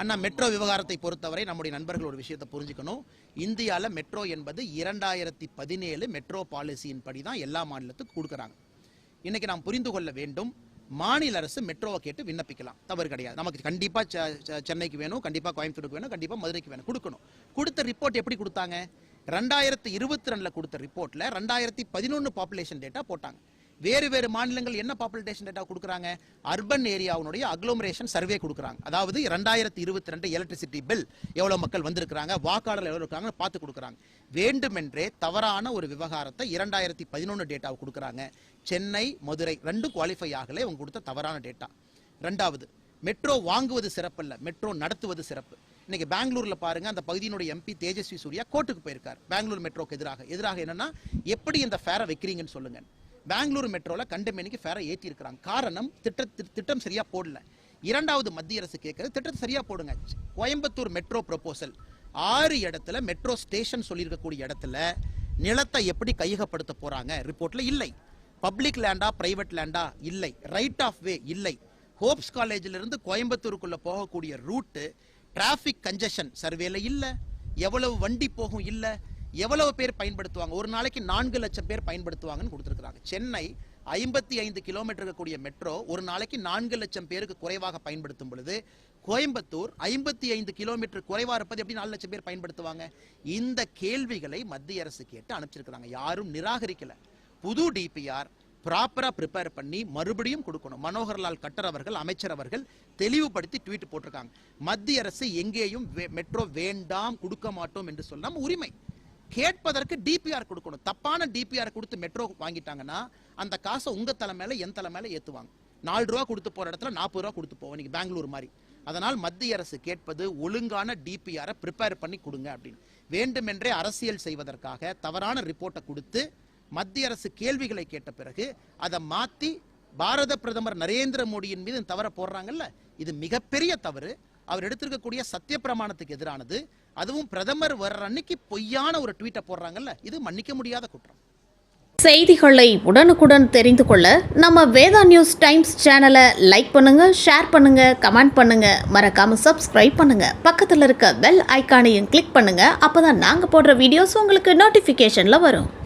அண்ணா metro விவகாரத்தை பொறுத்தவரை நம்முடைய நண்பர்கள் ஒரு விஷயத்தை புரிஞ்சுக்கணும். இந்தியாவில் மெட்ரோ என்பது இரண்டாயிரத்தி பதினேழு மெட்ரோ பாலிசியின் படி தான் எல்லா மாநிலத்துக்கும் கொடுக்குறாங்க. இன்னைக்கு நாம் புரிந்து கொள்ள வேண்டும் மாநில அரசு மெட்ரோவை கேட்டு விண்ணப்பிக்கலாம். தவறு கிடையாது. நமக்கு கண்டிப்பாக சென்னைக்கு வேணும் கண்டிப்பா கோயம்புத்தூருக்கு வேணும் கண்டிப்பாக மதுரைக்கு வேணும். கொடுக்கணும். கொடுத்த ரிப்போர்ட் எப்படி கொடுத்தாங்க? ரெண்டாயிரத்தி இருபத்தி ரெண்டுல கொடுத்த ரிப்போர்ட்ல ரெண்டாயிரத்தி பதினொன்னு பாப்புலேஷன் டேட்டா போட்டாங்க. வேறு வேறு மாநிலங்கள் என்ன பாப்புலேஷன் டேட்டா கொடுக்குறாங்க? அர்பன் ஏரியாவுடைய அக்ளோமரேஷன் சர்வே கொடுக்குறாங்க. அதாவது ரெண்டாயிரத்தி இருபத்தி ரெண்டு எலக்ட்ரிசிட்டி பில் எவ்வளோ மக்கள் வந்திருக்கிறாங்க? வாக்காளர் எவ்வளோ இருக்காங்க பார்த்து கொடுக்குறாங்க. வேண்டுமென்றே தவறான ஒரு விவகாரத்தை இரண்டாயிரத்தி பதினொன்று டேட்டாவை கொடுக்குறாங்க. சென்னை மதுரை ரெண்டும் குவாலிஃபை ஆகலை. இவங்க கொடுத்த தவறான டேட்டா ரெண்டாவது மெட்ரோ வாங்குவது சிறப்பல்ல. மெட்ரோ நடத்துவது சிறப்பு. இன்னைக்கு பெங்களூர்ல பாருங்க அந்த பகுதியினுடைய எம்பி தேஜஸ்வி சூர்யா கோர்ட்டுக்கு போயிருக்கார். பெங்களூர் மெட்ரோக்கு எதிராக. எதிராக என்னன்னா எப்படி இந்த ஃபேரை வைக்கிறீங்கன்னு சொல்லுங்க. பெங்களூர் மெட்ரோவில் கண்டமேனிக்கு ஃபேரை ஏற்றிருக்கிறாங்க காரணம் திட்ட திட்டம் சரியாக போடல. இரண்டாவது மத்திய அரசு கேட்கறது திட்டத்தை சரியாக போடுங்க. கோயம்புத்தூர் மெட்ரோ ப்ரொபோசல் ஆறு இடத்துல மெட்ரோ ஸ்டேஷன் சொல்லியிருக்கக்கூடிய இடத்துல நிலத்தை எப்படி கையகப்படுத்த போகிறாங்க ரிப்போர்ட்டில் இல்லை. பப்ளிக் லேண்டா பிரைவேட் லேண்டா இல்லை. ரைட் ஆஃப் வே இல்லை. ஹோப்ஸ் காலேஜிலிருந்து இருந்து போகக்கூடிய ரூட்டு டிராஃபிக் கஞ்சஷன் சர்வேல இல்லை. எவ்வளவு வண்டி போகும் இல்லை. எவ்வளவு பேர் பயன்படுத்துவாங்க? ஒரு நாளைக்கு நான்கு லட்சம் பேர் பயன்படுத்துவாங்கன்னு கொடுத்துருக்குறாங்க. சென்னை ஐம்பத்தி ஐந்து கிலோமீட்டர் இருக்கக்கூடிய மெட்ரோ ஒரு நாளைக்கு நான்கு லட்சம் பேருக்கு குறைவாக பயன்படுத்தும் பொழுது கோயம்புத்தூர் ஐம்பத்தி ஐந்து கிலோமீட்டர் குறைவாக இருப்பது எப்படி நாலு லட்சம் பேர் பயன்படுத்துவாங்க? இந்த கேள்விகளை மத்திய அரசு கேட்டு அனுப்பிச்சிருக்கிறாங்க. யாரும் நிராகரிக்கல. புது டிபிஆர் ப்ராப்பராக ப்ரிப்பேர் பண்ணி மறுபடியும் கொடுக்கணும். மனோகர்லால் கட்டர் அவர்கள் அமைச்சர் அவர்கள் தெளிவுபடுத்தி ட்வீட் போட்டிருக்காங்க. மத்திய அரசு எங்கேயும் வே- மெட்ரோ வேண்டாம் கொடுக்க மாட்டோம் என்று சொல்லாமல் உரிமை. கேட்பதற்கு டிபிஆர் கொடுக்கணும். தப்பான டிபிஆர் கொடுத்து மெட்ரோ வாங்கிட்டாங்கன்னா அந்த காசை உங்கள் தலை என் தலை ஏற்றுவாங்க நாலு ரூபா கொடுத்து போகிற இடத்துல நாற்பது ரூபா கொடுத்து போவோம். நீங்கள் பெங்களூர் மாதிரி. அதனால் மத்திய அரசு கேட்பது ஒழுங்கான டிபிஆரை ப்ரிப்பேர் பண்ணி கொடுங்க அப்படின்னு. வேண்டுமென்றே அரசியல் செய்வதற்காக தவறான ரிப்போர்ட்டை கொடுத்து மத்திய அரசு கேள்விகளை கேட்ட பிறகு அதை மாற்றி பாரத பிரதமர் நரேந்திர மோடியின் மீது தவற போடுறாங்கல்ல? இது மிகப்பெரிய தவறு. அவர் எடுத்திருக்கக்கூடிய சத்திய பிரமாணத்துக்கு எதிரானது. அதுவும் பிரதமர் வர்ற அன்னைக்கு பொய்யான ஒரு ட்வீட்டை போடுறாங்கல்ல இது மன்னிக்க முடியாத குற்றம். செய்திகளை உடனுக்குடன் தெரிந்து கொள்ள நம்ம வேதா நியூஸ் டைம்ஸ் சேனலை லைக் பண்ணுங்க ஷேர் பண்ணுங்க கமெண்ட் பண்ணுங்க. மறக்காம சப்ஸ்கிரைப் பண்ணுங்க. பக்கத்தில் இருக்க பெல் ஐக்கானையும் கிளிக் பண்ணுங்க. அப்பதான் நாங்கள் போடுற வீடியோஸ் உங்களுக்கு நோட்டிஃபிகேஷன்ல வரும்.